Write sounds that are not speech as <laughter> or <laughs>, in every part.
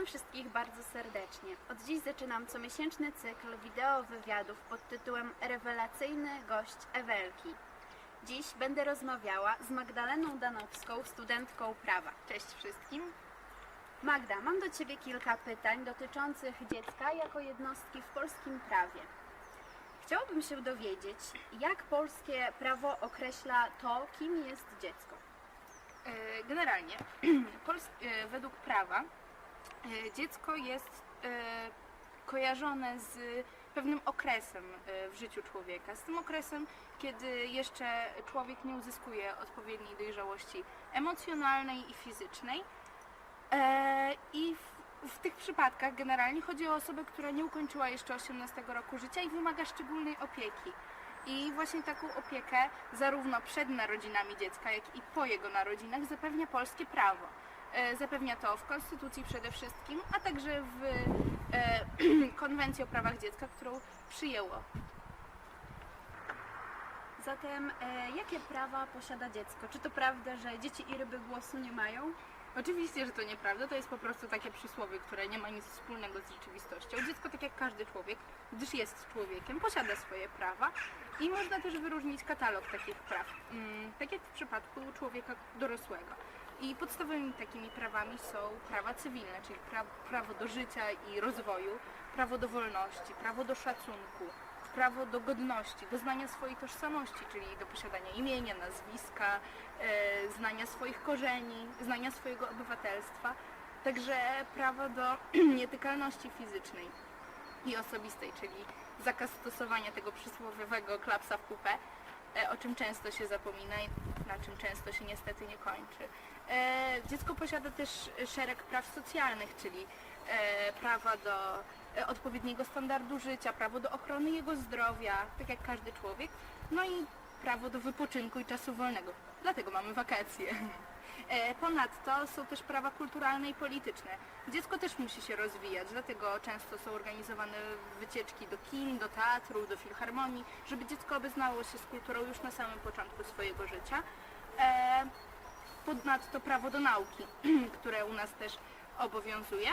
Witam wszystkich bardzo serdecznie. Od dziś zaczynam comiesięczny cykl wideo wywiadów pod tytułem Rewelacyjny gość Ewelki. Dziś będę rozmawiała z Magdaleną Danowską, studentką prawa. Cześć wszystkim. Magda, mam do Ciebie kilka pytań dotyczących dziecka jako jednostki w polskim prawie. Chciałabym się dowiedzieć, jak polskie prawo określa to, kim jest dziecko. E, Generalnie, <clears throat> e, według prawa, dziecko jest e, kojarzone z pewnym okresem e, w życiu człowieka. Z tym okresem, kiedy jeszcze człowiek nie uzyskuje odpowiedniej dojrzałości emocjonalnej i fizycznej. E, I w, w tych przypadkach generalnie chodzi o osobę, która nie ukończyła jeszcze 18 roku życia i wymaga szczególnej opieki. I właśnie taką opiekę zarówno przed narodzinami dziecka, jak i po jego narodzinach zapewnia polskie prawo. E, Zapewnia to w Konstytucji przede wszystkim, a także w e, <clears throat> Konwencji o prawach dziecka, którą przyjęło. Zatem, e, jakie prawa posiada dziecko? Czy to prawda, że dzieci i ryby głosu nie mają? Oczywiście, że to nieprawda, to jest po prostu takie przysłowie, które nie ma nic wspólnego z rzeczywistością. Dziecko, tak jak każdy człowiek, gdyż jest człowiekiem, posiada swoje prawa i można też wyróżnić katalog takich praw, mm, tak jak w przypadku człowieka dorosłego. I podstawowymi takimi prawami są prawa cywilne, czyli pra prawo do życia i rozwoju, prawo do wolności, prawo do szacunku, prawo do godności, do znania swojej tożsamości, czyli do posiadania imienia, nazwiska, e, znania swoich korzeni, znania swojego obywatelstwa, także prawo do <clears throat> nietykalności fizycznej i osobistej, czyli zakaz stosowania tego przysłowiowego klapsa w kupę, e, o czym często się zapomina i na czym często się niestety nie kończy. E, Dziecko posiada też szereg praw socjalnych, czyli e, prawa do e, odpowiedniego standardu życia, prawo do ochrony jego zdrowia, tak jak każdy człowiek, no i prawo do wypoczynku i czasu wolnego. Dlatego mamy wakacje. Ponadto są też prawa kulturalne i polityczne. Dziecko też musi się rozwijać, dlatego często są organizowane wycieczki do kin, do teatru, do filharmonii, żeby dziecko obeznało się z kulturą już na samym początku swojego życia. Ponadto prawo do nauki, <clears throat> które u nas też obowiązuje.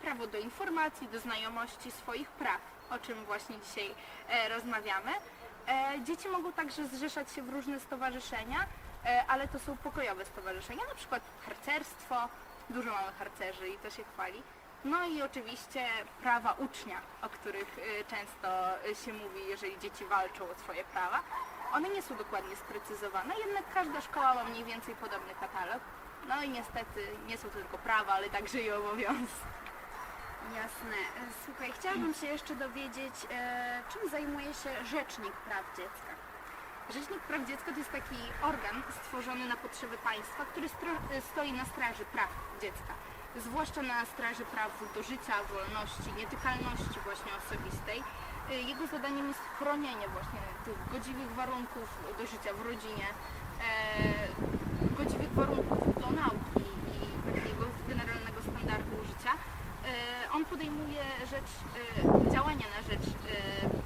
Prawo do informacji, do znajomości swoich praw, o czym właśnie dzisiaj e, rozmawiamy. E, dzieci mogą także zrzeszać się w różne stowarzyszenia, e, ale to są pokojowe stowarzyszenia, na przykład harcerstwo, dużo mamy harcerzy i to się chwali. No i oczywiście prawa ucznia, o których e, często e, się mówi, jeżeli dzieci walczą o swoje prawa. One nie są dokładnie sprecyzowane, jednak każda szkoła ma mniej więcej podobny katalog. No i niestety nie są to tylko prawa, ale także i obowiązki. Jasne. Słuchaj, chciałabym się jeszcze dowiedzieć, e, czym zajmuje się Rzecznik Praw Dziecka. Rzecznik Praw Dziecka to jest taki organ stworzony na potrzeby państwa, który stoi na straży praw dziecka. Zwłaszcza na straży praw do życia, wolności, nietykalności właśnie osobistej. Y, Jego zadaniem jest chronienie właśnie tych godziwych warunków do życia w rodzinie, e, godziwych warunków do nauki i takiego generalnego standardu życia. E, On podejmuje rzecz, e, działania na rzecz e,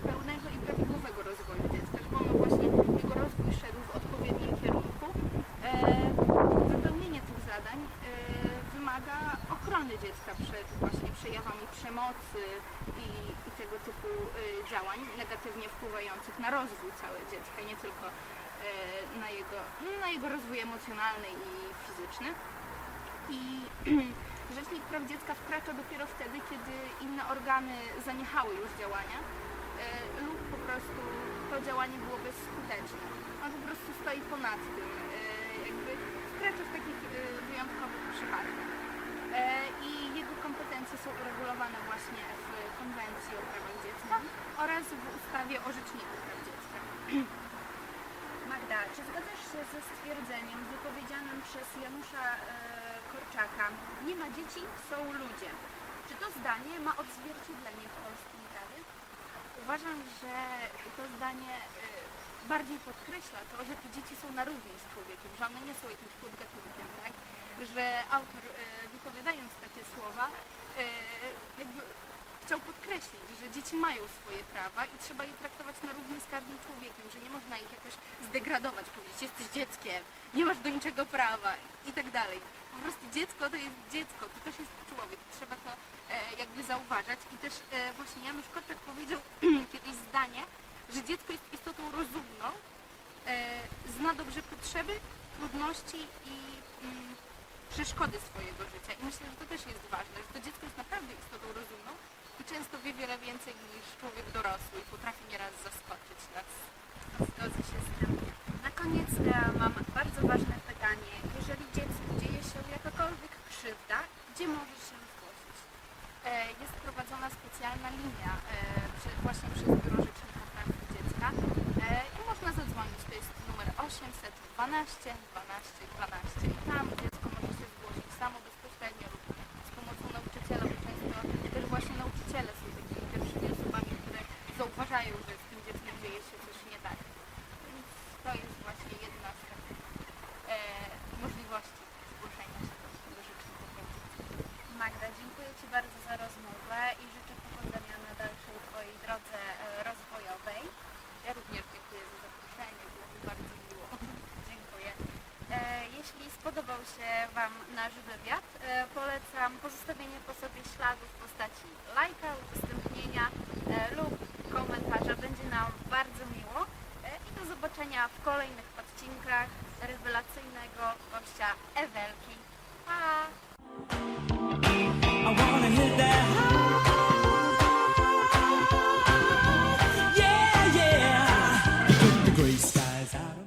pełnego i prawidłowego rozwoju dziecka, żeby ono właśnie jego rozwój szedł w odpowiednim kierunku. E, Wypełnienie tych zadań e, wymaga ochrony dziecka przed właśnie przejawami przemocy i, i tego typu e, działań negatywnie wpływających na rozwój całego dziecka, nie tylko e, na jego, na jego rozwój emocjonalny i fizyczny. I <clears throat> Rzecznik Praw Dziecka wkracza dopiero wtedy, kiedy inne organy zaniechały już działania e, lub po prostu to działanie było bezskuteczne. On po prostu stoi ponad tym, jakby wkracza w takich wyjątkowych przypadkach. E, I jego kompetencje są uregulowane właśnie w Konwencji o prawach dziecka oraz w ustawie o Rzeczniku Praw Dziecka. <clears throat> Magda, czy zgadzasz się ze stwierdzeniem wypowiedzianym przez Janusza e, Korczaka? Nie ma dzieci, są ludzie. Czy to zdanie ma odzwierciedlenie w polskim prawie? Uważam, że to zdanie y, bardziej podkreśla to, że te dzieci są na równi z człowiekiem, że one nie są jakimś podgatunkiem, tak? Że autor wypowiadając takie słowa y, jakby chciał podkreślić, że dzieci mają swoje prawa i trzeba je traktować na równi z każdym człowiekiem, że nie można ich jakoś zdegradować, powiedzieć, jesteś dzieckiem, nie masz do niczego prawa i tak dalej. Po prostu dziecko to jest dziecko, to też jest człowiek, trzeba to e, jakby zauważać i też e, właśnie Janusz Korczak powiedział <clears throat> kiedyś zdanie, że dziecko jest istotą rozumną, e, zna dobrze potrzeby, trudności i mm, przeszkody swojego życia. I myślę, że to też jest ważne, że to dziecko jest naprawdę istotą rozumną i często wie wiele więcej niż człowiek dorosły i potrafi nieraz zaskoczyć nas. Zgodzę się z tym. Na koniec e, mam bardzo ważne pytanie. Jeżeli dziecku dzieje się jakakolwiek krzywda, gdzie możesz się zgłosić? E, Jest prowadzona specjalna linia e, właśnie przez Biuro Rzecznika Praw Dziecka i można zadzwonić. To jest numer 812 12 12 i tam dziecko może się zgłosić samo bezpośrednio lub z pomocą nauczyciela, bo często też właśnie nauczyciele są takimi pierwszymi osobami, które zauważają, że z tym dzieckiem dzieje się coś nie tak. Więc to jest właśnie jedna z takich e, możliwości zgłoszenia się do, Rzecznika Praw. Magda, dziękuję Ci bardzo za rozmowę i życzę powodzenia na dalszej Twojej drodze e, rozwojowej. Ja również dziękuję za zaproszenie, było mi bardzo miło. <laughs> Dziękuję. E, Jeśli spodobał się Wam nasz wywiad, e, polecam pozostawienie po sobie śladu w postaci lajka, udostępnienia e, lub komentarza. Będzie nam bardzo miło. E, I do zobaczenia w kolejnych odcinkach rewelacyjnego gościa Ewelki. Pa!